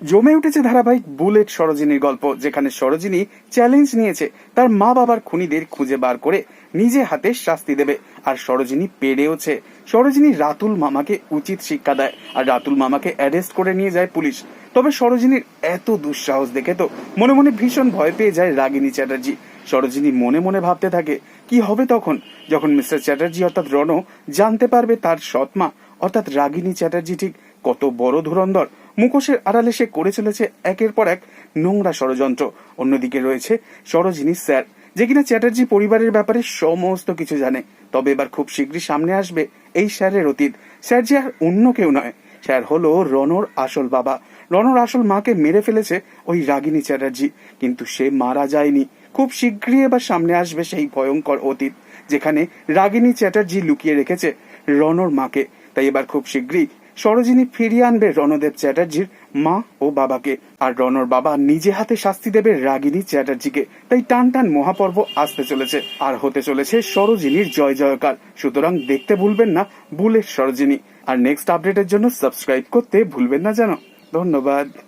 জমে উঠেছে ধারাবাহিক বুলেট সরোজিনীর গল্প, যেখানে সরোজিনী চ্যালেঞ্জ নিয়েছে তার মা বাবার খুনিদের খুঁজে বার করে নিজে হাতে শাস্তি দেবে, আর সরোজিনী পেরেওছে। সরোজিনী রাতুল মামাকে উচিত শিক্ষা দেয়, আর রাতুল মামাকে অ্যারেস্ট করে নিয়ে যায় পুলিশ। তবে সরোজিনীর এত দুঃসাহস দেখে তো মনে মনে ভীষণ ভয় পেয়ে যায় রাগিনী চ্যাটার্জি। সরোজিনী মনে মনে ভাবতে থাকে, কি হবে তখন? যখন মিস্টার চ্যাটার্জি অর্থাৎ রণ জানতে পারবে তার সৎমা অর্থাৎ রাগিনী চ্যাটার্জি ঠিক কত বড় ধুরন্ধর মুখোশের আড়ালে সে করে চলেছে একের পর এক নোংরা ষড়যন্ত্র। অন্যদিকে রয়েছে সরোজিনী স্যার, যে কিনা চ্যাটার্জি পরিবারের ব্যাপারে সমস্ত কিছু জানে। তবে এবার খুব শীঘ্রই সামনে আসবে এই স্যারের অতীত। স্যার যে আর অন্য কেউ নয়, স্যার হলো রনর আসল বাবা। রনর আসল মাকে মেরে ফেলেছে ওই রাগিনী চ্যাটার্জি, কিন্তু সে মারা যায়নি। খুব শীঘ্রই এবার সামনে আসবে সেই ভয়ঙ্কর অতীত, যেখানে রাগিনী চ্যাটার্জি লুকিয়ে রেখেছে রনর মাকে। তাই এবার খুব শীঘ্রই সরোজিনী ফিরিয়ে আনবে রণদেব চ্যাটার্জির মা ও বাবাকে। আর রণর বাবা নিজে হাতে শাস্তি দেবে রাগিনী চ্যাটার্জিকে। তাই টান টান মহাপর্ব আসতে চলেছে। আর হতে চলেছে সরোজিনীর জয় জয়কার। সুতরাং দেখতে ভুলবেন না বুলেট সরোজিনী। আর নেক্সট আপডেটের জন্য সাবস্ক্রাইব করতে ভুলবেন না যেন ধন্যবাদ।